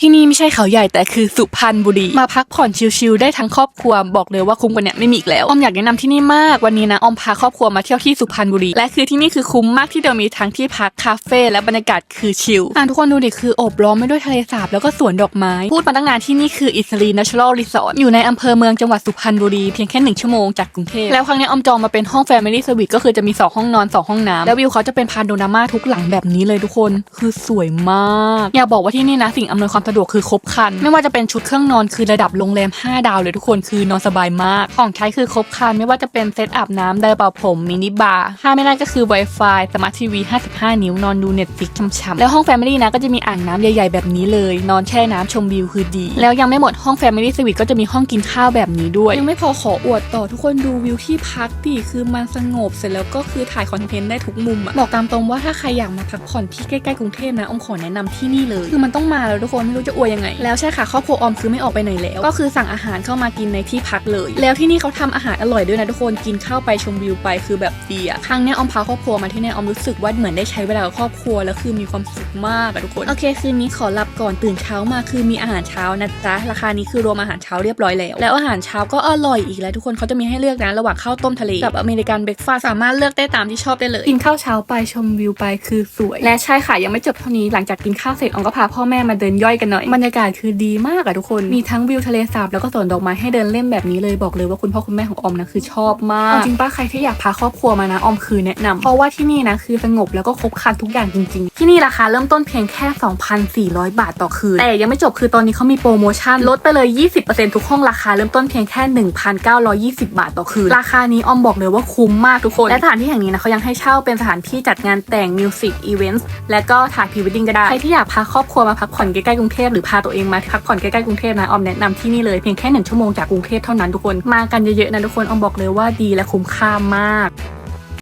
ที่นี่ไม่ใช่เขาใหญ่แต่คือสุพรรณบุรี มาพักผ่อนชิลๆได้ทั้งครอบครัวบอกเลยว่าคุ้มกว่าเนี้ยไม่มีอีกแล้วออมอยากแนะนำที่นี่มากวันนี้นะออมพาครอบครัวมาเที่ยวที่สุพรรณบุรีและคือที่นี่คือคุ้มมากที่เดียวมีทั้งที่พักคาเฟ่และบรรยากาศคือชิลอะทุกคนดูดิคือโอบล้อมไปด้วยทะเลสาบแล้วก็สวนดอกไม้พูดมาตั้งนานที่นี่คืออิสรีนัช r รัลรีสอร์ทอยู่ในอำเภอเมืองจังหวัดสุพรรณบุรีเพียงแค่หนึ่งชั่วโมงจากกรุงเทพแล้วครั้งนี้ออมจองมาเป็นห้องแฟมิลี่สวีทก็คือจะมีสองห้องนอนสองห้องน้ำแล้ววิวเขาจะเป็นพาโนรามาทุกหลังแบบนี้เลยทุกคน คือสวยมาก อยากบอกว่าที่นี่นะสิ่งอำนวยความสะดวกคือครบครัน ไม่ว่าจะเป็นชุดเครื่องนอนคือระดับโรงแรม 5 ดาวเลยทุกคนคือนอนสบายมาก ของใช้คือครบครัน ไม่ว่าจะเป็นเซตอาบน้ำไดร์เป่าผมมินิบาร์ถ้าไม่ได้ก็คือ Wi-Fi สมาร์ททีวี 55 นิ้วนอนดูเน็ตฟิกช่ำๆแล้วห้องแฟมิลี่นะก็จะมีอ่างน้ำใหญ่ ๆ แบบนี้เลย นอนแช่น้ำชมวิวคือดี แล้วยังไม่หมดห้องแฟมิลี่สวีทก็จะมีห้องกินข้าวแบบนี้ด้วย ยังไม่พอขออวดต่อทุกคนดูวิวที่พักดิคือมันสงบเสร็จแล้วก็คือถ่ายคอนเทนต์ได้ทุกมุมอะบอกตามตรงว่าถ้าใครอยากมาพักผ่อนที่ใกล้ๆกรุงเทพนะอมขอแนะนำที่นี่เลย คือมันต้องมาแล้วทุกคนไม่รู้จะอวยยังไง แล้วใช่ค่ะครอบครัวออมคือไม่ออกไปไหนแล้ว ก็คือสั่งอาหารเข้ามากินในที่พักเลย แล้วที่นี่เขาทำอาหารอร่อยด้วยนะทุกคนกินข้าวไปชมวิวไปคือแบบดีอะครั้งเนี้ยออมพาครอบครัวมาที่เนี่ยออมรู้สึกว่าเหมือนได้ใช้เวลากับครอบครัวแล้วคือมีความสุขมากอะทุกคนโอเคคืนนี้ขอหลับก่อนตื่นเช้ามาคือมีอาหารเช้านะจ๊ะราคานี้คือรวมอาหารเช้าเรียบร้อยแล้ว แล้วอาหารเช้าก็อร่อยอีกแล้วทุกคนเขาจะมีให้เลือกนะระหว่างข้าวต้มทะเลกับอเมริกันเบรกฟาสต์สามารถเลือกได้ตามที่ชอบได้เลย กินข้าวเช้าไปชมวิวไปคือสวย และใช่ค่ะยังไม่จบเท่านี้หลังจากกินข้าวเสร็จออมก็พาพ่อแม่มาเดินย่อยกันหน่อย บรรยากาศคือดีมากอะทุกคน มีทั้งวิวทะเลสาบแล้วก็สวนดอกไม้ให้เดินเล่นแบบนี้เลยบอกเลยว่าคุณพ่อคุณแม่ของออมนะคือชอบมากเอาจริงป้าใครที่อยากพาครอบครัวมานะออมคือแนะนำเพราะว่าที่นี่นะคือสงบแล้วก็ครบครันทุกอย่างจริงๆ ที่นี่ราคาเริ่มต้นเพียงแค่ 2,400 บาทต่อคืน แต่ยังไม่จบคือตอนนี้เขามีโปรโมชั่นลดไปเลย 20%ทุกห้องราคาเริ่มต้นเพียงแค่ 1,920 บาทต่อคืน ราคานี้ออมบอกเลยว่าคุ้มมากทุกคน และสถานที่แห่งนี้นะเขายังให้เช่าเป็นสถานที่จัดงานแต่งมิวสิกอีเวนต์และก็ถ่ายพรีวดดิ้งก็ได้ใครที่อยากพาครอบครัวมาพักผ่อนใกล้ๆกรุงเทพหรือพาตัวเองมาพักผ่อนใกล้ๆกรุงเทพนะออมแนะนำที่นี่เลยเพียงแค่หนึ่งชั่วโมงจากกรุงเทพเท่านั้นทุกคนมากันเยอะๆนะทุกคนออมบอกเลยว่าดีและคุ้มค่ามาก